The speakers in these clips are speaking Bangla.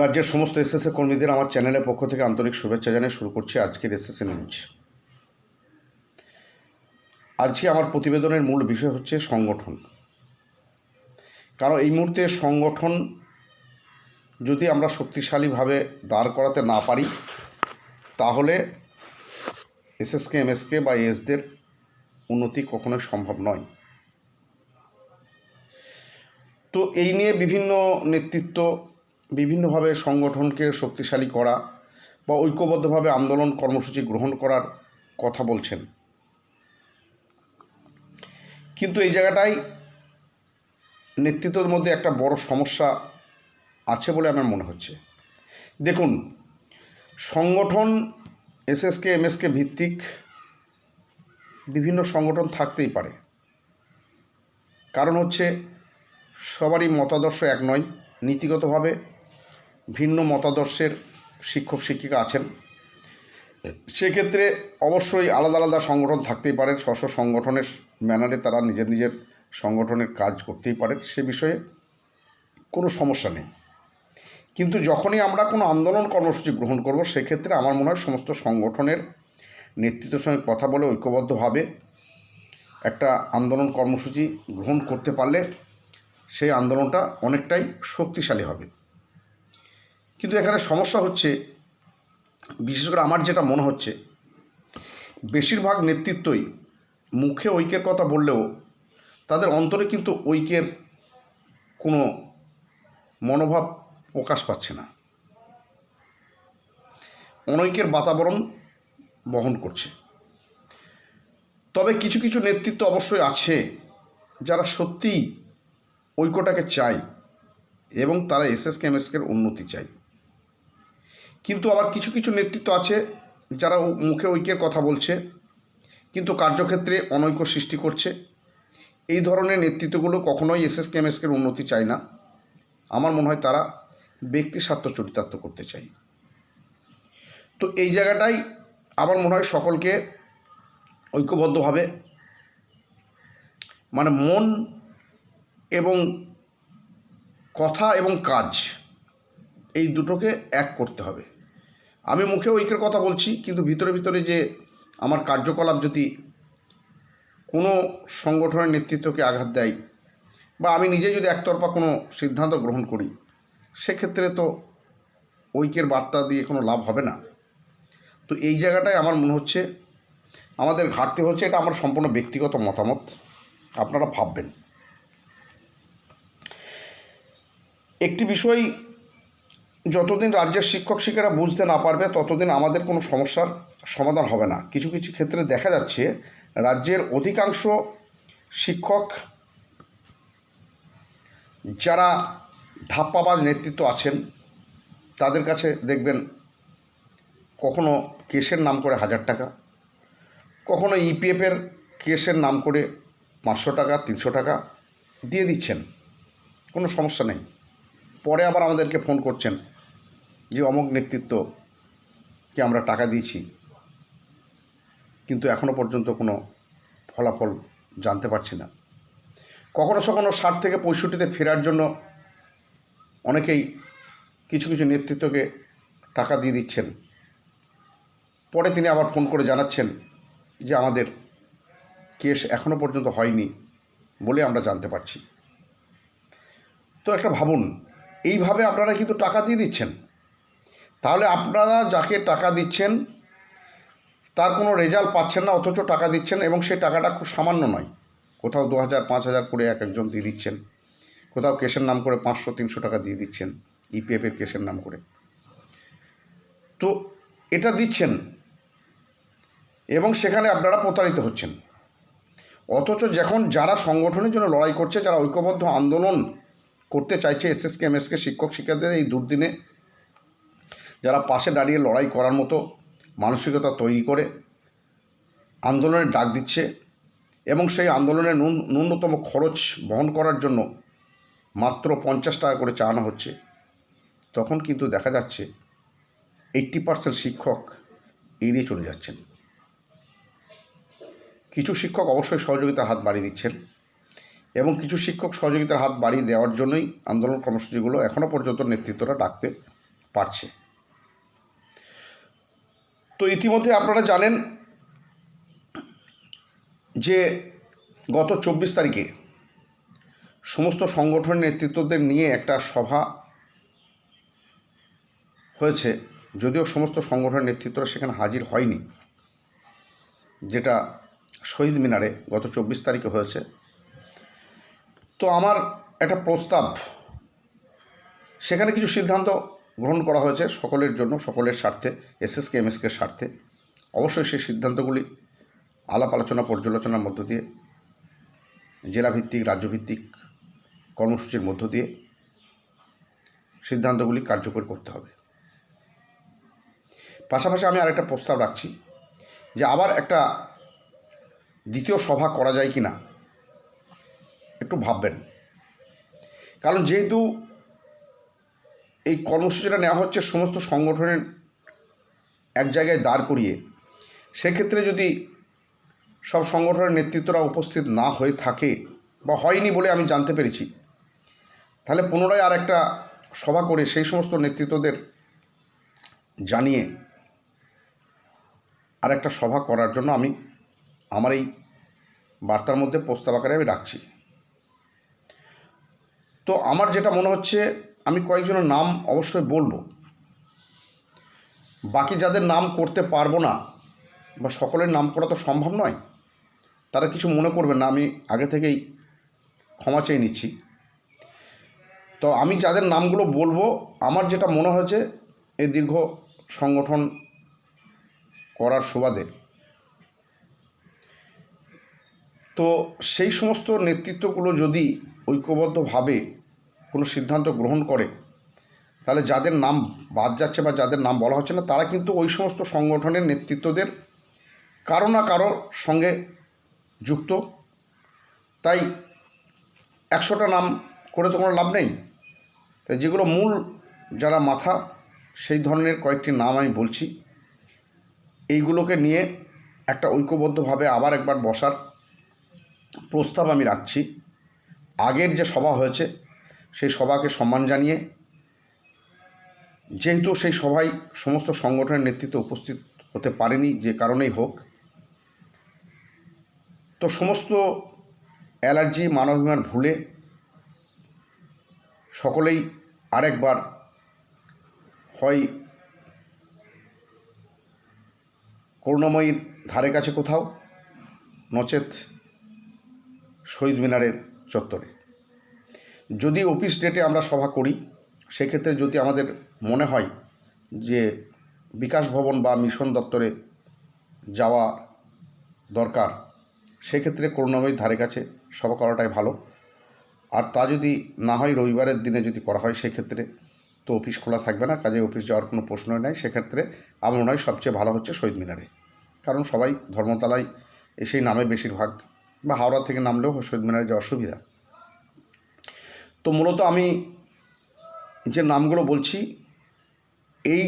রাজ্যের সমস্ত এসএসএ কর্মীদের আমার চ্যানেলের পক্ষ থেকে আন্তরিক শুভেচ্ছা জানিয়ে শুরু করছি আজকের এসএসএ নিউজ। আজকে আমার প্রতিবেদনের মূল বিষয় হচ্ছে সংগঠন। কারণ এই মুহূর্তে সংগঠন যদি আমরা শক্তিশালীভাবে দাঁড় করাতে না পারি, তাহলে এসএসকে, এমএসকে বা এসদের উন্নতি কখনোই সম্ভব নয়। তো এই নিয়ে বিভিন্ন নেতৃত্ব বিভিন্নভাবে সংগঠনকে শক্তিশালী করা বা ঐক্যবদ্ধভাবে আন্দোলন কর্মসূচি গ্রহণ করার কথা বলছেন। কিন্তু এই জায়গাটায় নেতৃত্বের মধ্যে একটা বড় সমস্যা আছে বলে আমার মনে হচ্ছে। দেখুন, সংগঠন এসএসকে, এমএসকে ভিত্তিক বিভিন্ন সংগঠন থাকতেই পারে। কারণ হচ্ছে সবারই মতাদর্শ এক নয়, নীতিগতভাবে ভিন্ন মতাদর্শের শিক্ষক, শিক্ষিকা আছেন। সেক্ষেত্রে অবশ্যই আলাদা আলাদা সংগঠন থাকতেই পারে স্ব সংগঠনের ম্যানারে তারা নিজের নিজের সংগঠনের কাজ করতেই পারে, সে বিষয়ে কোনো সমস্যা নেই। কিন্তু যখনই আমরা কোনো আন্দোলন কর্মসূচি গ্রহণ করব, সেক্ষেত্রে আমার মনে হয় সমস্ত সংগঠনের নেতৃত্বের সঙ্গে কথা বলে ঐক্যবদ্ধভাবে একটা আন্দোলন কর্মসূচি গ্রহণ করতে পারলে সেই আন্দোলনটা অনেকটাই শক্তিশালী হবে। কিন্তু এখানে সমস্যা হচ্ছে, বিশেষ করে আমার যেটা মনে হচ্ছে, বেশিরভাগ নেতৃত্বই মুখে ঐক্যের কথা বললেও তাদের অন্তরে কিন্তু ঐক্যের কোনো মনোভাব প্রকাশ পাচ্ছে না। অনৈক্যের বাতাবরণ বহন করছে। তবে কিছু কিছু নেতৃত্ব অবশ্যই আছে যারা সত্যিই ঐক্যটাকে চায় এবং তারা এসএসকে এমএসকের উন্নতি চায়। কিন্তু আবার কিছু কিছু নেতৃত্ব আছে যারা মুখে ঐক্যের কথা বলছে, কিন্তু কার্যক্ষেত্রে অনৈক্য সৃষ্টি করছে। এই ধরনের নেতৃত্বগুলো কখনোই এসএসকে এমএসকের উন্নতি চায় না। আমার মনে হয় তারা ব্যক্তি স্বার্থ চরিতার্থ করতে চায়। তো এই জায়গাটাই আমার মনে হয় সকলকে ঐক্যবদ্ধভাবে মানে মন এবং কথা এবং কাজ এই দুটোকে এক করতে হবে। আমি মুখে ঐক্যের কথা বলছি, কিন্তু ভিতরে ভিতরে যে আমার কার্যকলাপ যদি কোনো সংগঠনের নেতৃত্বকে আঘাত দেয় বা আমি নিজে যদি একতরফা কোনো সিদ্ধান্ত গ্রহণ করি, সেক্ষেত্রে তো ঐক্যের বার্তা দিয়ে কোনো লাভ হবে না। তো এই জায়গাটায় আমার মনে হচ্ছে, আমাদের ঘাটতি হচ্ছে এটা আমার সম্পূর্ণ ব্যক্তিগত মতামত, আপনারা ভাববেন। একটি বিষয় যতদিন রাজ্যের শিক্ষক শিক্ষিকারা বুঝতে না পারবে, ততদিন আমাদের কোনো সমস্যার সমাধান হবে না। কিছু কিছু ক্ষেত্রে দেখা যাচ্ছে, রাজ্যের অধিকাংশ শিক্ষক যারা ধাপ্পাবাজ নেতৃত্ব আছেন, তাদের কাছে দেখবেন কখনো কেসের নাম করে হাজার টাকা, কখনো ইপিএফের কেসের নাম করে পাঁচশো টাকা, তিনশো টাকা দিয়ে দিচ্ছেন। কোনো সমস্যা নেই। পরে আবার আমাদেরকে ফোন করছেন। যে অমুক নেতৃত্বকে আমরা টাকা দিয়েছি, কিন্তু এখনও পর্যন্ত কোনো ফলাফল জানতে পারছি না। কখনো সখনো ষাট থেকে পঁয়ষট্টিতে ফেরার জন্য অনেকেই কিছু কিছু নেতৃত্বকে টাকা দিয়ে দিচ্ছেন। পরে তিনি আবার ফোন করে জানাচ্ছেন যে আমাদের কেস এখনও পর্যন্ত হয়নি বলে আমরা জানতে পারছি। তো একটা ভাবুন, এইভাবে আপনারা কিন্তু টাকা দিয়ে দিচ্ছেন। তাহলে আপনারা যাকে টাকা দিচ্ছেন, তার কোনো রেজাল্ট পাচ্ছেন না, অথচ টাকা দিচ্ছেন এবং সেই টাকাটা খুব সামান্য নয়। কোথাও দু হাজার, পাঁচ হাজার করে এক একজন দিয়ে দিচ্ছেন। কোথাও কেসের নাম করে পাঁচশো, তিনশো টাকা দিয়ে দিচ্ছেন ইপিএফের কেসের নাম করে। তো এটা দিচ্ছেন এবং সেখানে আপনারা প্রতারিত হচ্ছেন। অথচ যখন যারা সংগঠনের জন্য লড়াই করছে, যারা ঐক্যবদ্ধ আন্দোলন করতে চাইছে, এসএসকে, এমএসকে, শিক্ষক, শিক্ষার্থীদের এই দুর্দিনে যারা পাশে দাঁড়িয়ে লড়াই করার মতো মানসিকতা তৈরি করে আন্দোলনের ডাক দিচ্ছে এবং সেই আন্দোলনের ন্যূনতম খরচ বহন করার জন্য মাত্র পঞ্চাশ টাকা করে চাওয়ানো হচ্ছে। তখন কিন্তু দেখা যাচ্ছে এইট্টি পার্সেন্ট শিক্ষক এড়িয়ে চলে যাচ্ছেন। কিছু শিক্ষক অবশ্যই সহযোগিতার হাত বাড়িয়ে দিচ্ছেন এবং কিছু শিক্ষক সহযোগিতার হাত বাড়িয়ে দেওয়ার জন্যই আন্দোলন কর্মসূচিগুলো এখনও পর্যন্ত নেতৃত্বরা ডাকতে পারছে। তো ইতিমধ্যে আপনারা জানেন যে গত চব্বিশ তারিখে সমস্ত সংগঠনের নেতৃত্বদের নিয়ে একটা সভা হয়েছে, যদিও সমস্ত সংগঠনের নেতৃত্বরা সেখানে হাজির হয়নি, যেটা শহীদ মিনারে গত চব্বিশ তারিখে হয়েছে। তো আমার একটা প্রস্তাব, সেখানে কিছু সিদ্ধান্ত গ্রহণ করা হয়েছে সকলের জন্য, সকলের স্বার্থে, এসএসকে, এমএসকে স্বার্থে। অবশ্যই সেই সিদ্ধান্তগুলি আলাপ আলোচনা, পর্যালোচনার মধ্য দিয়ে, জেলাভিত্তিক, রাজ্যভিত্তিক কর্মসূচির মধ্য দিয়ে সিদ্ধান্তগুলি কার্যকর করতে হবে। পাশাপাশি আমি আরেকটা প্রস্তাব রাখছি যে আবার একটা দ্বিতীয় সভা করা যায় কি না একটু ভাববেন। কারণ যেহেতু এই কর্মসূচিটা নেওয়া হচ্ছে সমস্ত সংগঠনের এক জায়গায় দাঁড় করিয়ে। সেক্ষেত্রে যদি সব সংগঠনের নেতৃত্বরা উপস্থিত না হয়ে থাকে বা হয়নি বলে আমি জানতে পেরেছি, তাহলে পুনরায় আর একটা সভা করে সেই সমস্ত নেতৃত্বদের জানিয়ে আর একটা সভা করার জন্য আমি আমার এই বার্তার মধ্যে প্রস্তাব আকারে আমি রাখছি। তো আমার যেটা মনে হচ্ছে আমি কয়েকজনের নাম অবশ্যই বলব। বাকি যাদের নাম করতে পারব না বা সকলের নাম করা তো সম্ভব নয়, তারা কিছু মনে করবেন না, আমি আগে থেকেই ক্ষমা চেয়ে নিচ্ছি। তো আমি যাদের নামগুলো বলব, আমার যেটা মনে হয়েছে, এই দীর্ঘ সংগঠন করার সুবাদে। তো সেই সমস্ত নেতৃত্বগুলো যদি ঐক্যবদ্ধভাবে কোনো সিদ্ধান্ত গ্রহণ করে, তাহলে যাদের নাম বাদ যাচ্ছে বা যাদের নাম বলা হচ্ছে না, তারা কিন্তু ওই সমস্ত সংগঠনের নেতৃত্বদের কারও না কারও সঙ্গে যুক্ত। তাই একশোটা নাম করে তো কোনো লাভ নেই। তাই যেগুলো মূল যারা মাথা, সেই ধরনের কয়েকটি নাম আমি বলছি। এইগুলোকে নিয়ে একটা ঐক্যবদ্ধভাবে আবার একবার বসার প্রস্তাব আমি রাখছি। আগের যে সভা হয়েছে সেই সভাকে সম্মান জানিয়ে, যেহেতু সেই সভায় সমস্ত সংগঠনের নেতৃত্বে উপস্থিত হতে পারেনি, যে কারণেই হোক, তো সমস্ত অ্যালার্জি মানবাভিমান ভুলে সকলেই আরেকবার হয় করুণাময়ীর ধারে কাছে কোথাও নচেত শহীদ মিনারের চত্বরে। যদি অফিস ডেটে আমরা সভা করি, সেক্ষেত্রে যদি আমাদের মনে হয় যে বিকাশ ভবন বা মিশন দপ্তরে যাওয়া দরকার, সেক্ষেত্রে করুণাময়ীর ধারে কাছে সভা করাটাই ভালো। আর তা যদি না হয়, রবিবারের দিনে যদি করা হয়, সেক্ষেত্রে তো অফিস খোলা থাকবে না, কাজে অফিস যাওয়ার কোনো প্রশ্নই নাই। সেক্ষেত্রে আমার মনে হয় সবচেয়ে ভালো হচ্ছে শহীদ মিনারে। কারণ সবাই ধর্মতলায় এসেই নামে বেশিরভাগ, বা হাওড়া থেকে নামলেও শহীদ মিনারে যাওয়ার সুবিধা। তো মূলত আমি যে নামগুলো বলছি, এই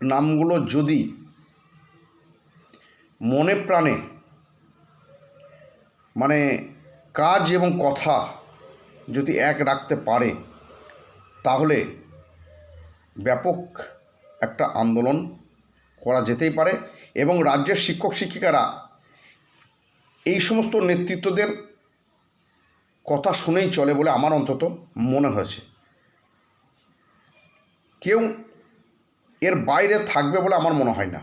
নামগুলো যদি মনে প্রাণে মানে কাজ এবং কথা যদি এক রাখতে পারে, তাহলে ব্যাপক একটা আন্দোলন করা যেতেই পারে এবং রাজ্যের শিক্ষক শিক্ষিকারা এই সমস্ত নেতৃত্বদের কথা শুনেই চলে বলে আমার অন্তত মনে হয়েছে। কেউ এর বাইরে থাকবে বলে আমার মনে হয় না।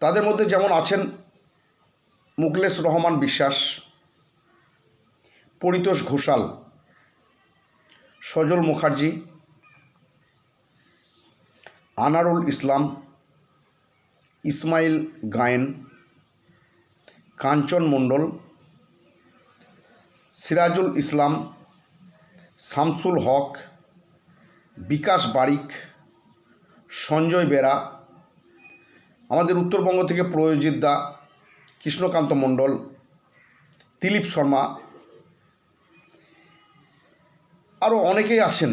তাদের মধ্যে যেমন আছেন মুকলেশ রহমান বিশ্বাস, পরিতোষ ঘোষাল, সজল মুখার্জি, আনারুল ইসলাম, ইসমাইল গায়েন, কাঞ্চন মণ্ডল সিরাজুল ইসলাম, শামসুল হক, বিকাশ বারিক, সঞ্জয় বেরা, আমাদের উত্তরবঙ্গ থেকে প্রয়োজিত দা, কৃষ্ণকান্ত মণ্ডল, দিলীপ শর্মা আরও অনেকেই আছেন।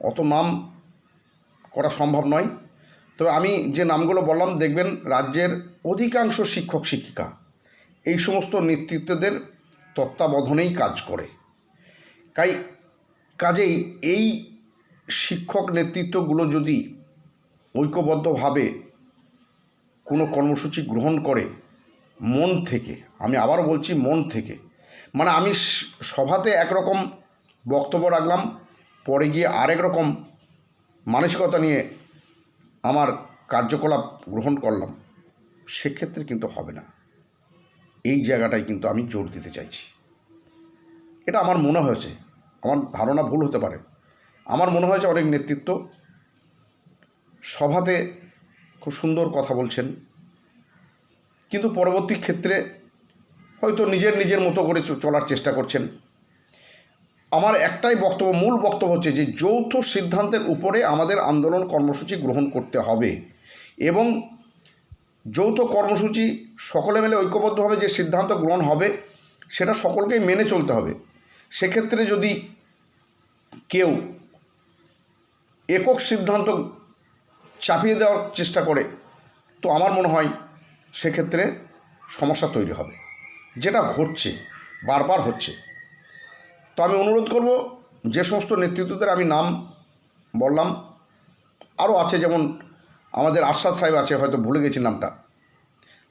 অত নাম করা সম্ভব নয়। তবে আমি যে নামগুলো বললাম, দেখবেন রাজ্যের অধিকাংশ শিক্ষক শিক্ষিকা এই সমস্ত নেতৃত্বদের তত্ত্বাবধানেই কাজ করে। তাই কাজেই এই শিক্ষক নেতৃত্বগুলো যদি ঐক্যবদ্ধভাবে কোনো কর্মসূচি গ্রহণ করে মন থেকে, আমি আবার বলছি মন থেকে মানে আমি সভাতে একরকম বক্তব্য রাখলাম, পরে গিয়ে আরেক রকম মানসিকতা নিয়ে আমার কার্যকলাপ গ্রহণ করলাম, সেক্ষেত্রে কিন্তু হবে না। এই জায়গাটায় কিন্তু আমি জোর দিতে চাইছি। এটা আমার মনে হয়েছে। আমার ধারণা ভুল হতে পারে। আমার মনে হয়েছে অনেক নেতৃত্ব সভাতে খুব সুন্দর কথা বলছেন। কিন্তু পরবর্তী ক্ষেত্রে হয়তো নিজের নিজের মতো করে চলার চেষ্টা করছেন। আমার একটাই বক্তব্য, মূল বক্তব্য হচ্ছে যে যৌথ সিদ্ধান্তের উপরে আমাদের আন্দোলন কর্মসূচি গ্রহণ করতে হবে এবং যৌথ কর্মসূচি সকলে মিলে ঐক্যবদ্ধভাবে যে সিদ্ধান্ত গ্রহণ হবে, সেটা সকলকেই মেনে চলতে হবে। সেক্ষেত্রে যদি কেউ একক সিদ্ধান্ত চাপিয়ে দেওয়ার চেষ্টা করে, তো আমার মনে হয় সেক্ষেত্রে সমস্যা তৈরি হবে। যেটা ঘটছে, বারবার হচ্ছে। তো আমি অনুরোধ করব, যে সমস্ত নেতৃত্বদের আমি নাম বললাম, আরও আছে যেমন আমাদের আশাদ সাহেব আছে, হয়তো ভুলে গেছি নামটা।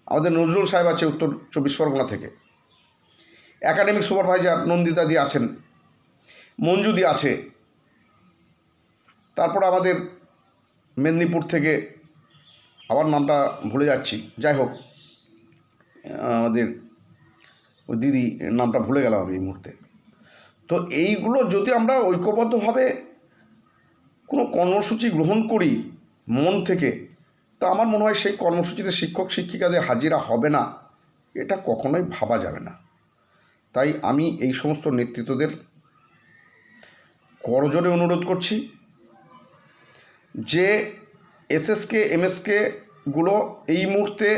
আমাদের নজরুল সাহেব আছে উত্তর চব্বিশ পরগনা থেকে। একাডেমিক সুপারভাইজার নন্দিতাদি আছেন, মঞ্জু মঞ্জুদি আছে। তারপর আমাদের মেদিনীপুর থেকে আবার নামটা ভুলে যাচ্ছি, যাই হোক, আমাদের ওই দিদি নামটা ভুলে গেলাম আমি এই মুহূর্তে। তো এইগুলো যদি আমরা ঐক্যবদ্ধভাবে কোনো কর্মসূচি গ্রহণ করি মন থেকে। তা আমার মনে হয় সেই কর্মসূচিতে শিক্ষক শিক্ষিকাদের হাজিরা হবে না, এটা কখনোই ভাবা যাবে না। তাই আমি এই সমস্ত নেতৃত্বদের করজোরে অনুরোধ করছি যে এসএসকে, এমএসকে গুলো এই মুহূর্তে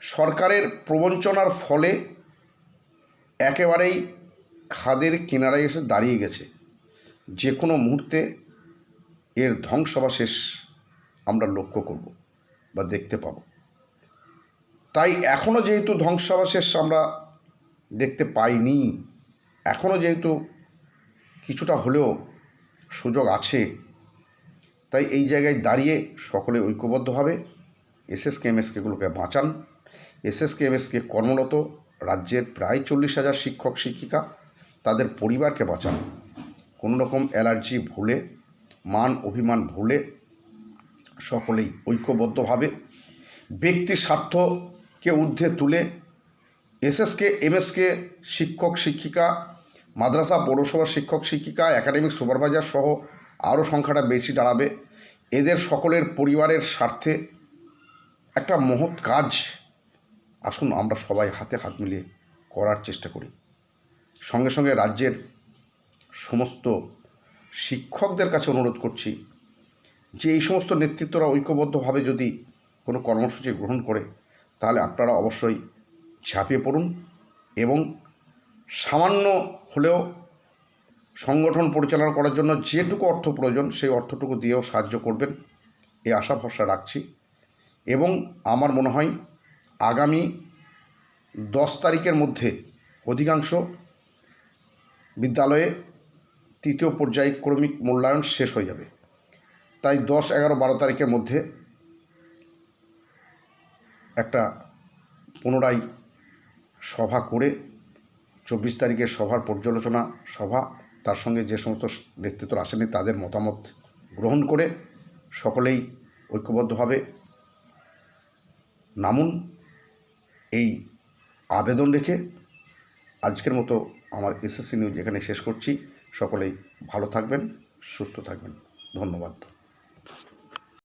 সরকারের প্রবঞ্চনার ফলে একেবারেই খাদের কিনারায় এসে দাঁড়িয়ে গেছে। যে কোনো মুহূর্তে এর ধ্বংসবাশেষ আমরা লক্ষ্য করব বা দেখতে পাব। তাই এখনও যেহেতু ধ্বংসাবশেষ আমরা দেখতে পাইনি এখনও যেহেতু কিছুটা হলেও সুযোগ আছে, তাই এই জায়গায় দাঁড়িয়ে সকলে ঐক্যবদ্ধভাবে এসএসকে এমএসকেগুলোকে বাঁচান। এসএসকে এমএসকে কর্মরত রাজ্যের প্রায় চল্লিশ হাজার শিক্ষক, শিক্ষিকা, তাদের পরিবারকে বাঁচান। কোনো রকম অ্যালার্জি ভুলে, মান অভিমান ভুলে সকলেই ঐক্যবদ্ধভাবে ব্যক্তি স্বার্থকে ঊর্ধ্বে তুলে এসএসকে, এমএসকে শিক্ষক, শিক্ষিকা, মাদ্রাসা পৌরসভার শিক্ষক, শিক্ষিকা, একাডেমিক সুপারভাইজার সহ আরও সংখ্যাটা বেশি দাঁড়াবে। এদের সকলের পরিবারের স্বার্থে একটা মহৎ কাজ আসুন আমরা সবাই হাতে হাত মিলিয়ে করার চেষ্টা করি। সঙ্গে সঙ্গে রাজ্যের সমস্ত শিক্ষকদের কাছে অনুরোধ করছি যে এই সমস্ত নেতৃত্বরা ঐক্যবদ্ধভাবে যদি কোনো কর্মসূচি গ্রহণ করে, তাহলে আপনারা অবশ্যই ঝাঁপিয়ে পড়ুন এবং সামান্য হলেও সংগঠন পরিচালনা করার জন্য যেটুকু অর্থ প্রয়োজন, সেই অর্থটুকু দিয়েও সাহায্য করবেন। এই আশা ভরসা রাখছি এবং আমার মনে হয় আগামী দশ তারিখের মধ্যে অধিকাংশ বিদ্যালয়ে তৃতীয় পর্যায়ক্রমিক মূল্যায়ন শেষ হয়ে যাবে। তাই দশ এগারো বারো তারিখের মধ্যে একটা পুনরায় সভা করে চব্বিশ তারিখের সভার পর্যালোচনা সভা, তার সঙ্গে যে সমস্ত নেতৃত্ব আসেনি তাদের মতামত গ্রহণ করে সকলেই ঐক্যবদ্ধভাবে নামুন। এই আবেদন রেখে আজকের মতো আমার এসএসসি নিউজ এখানে শেষ করছি। সকলেই ভালো থাকবেন, সুস্থ থাকবেন। ধন্যবাদ।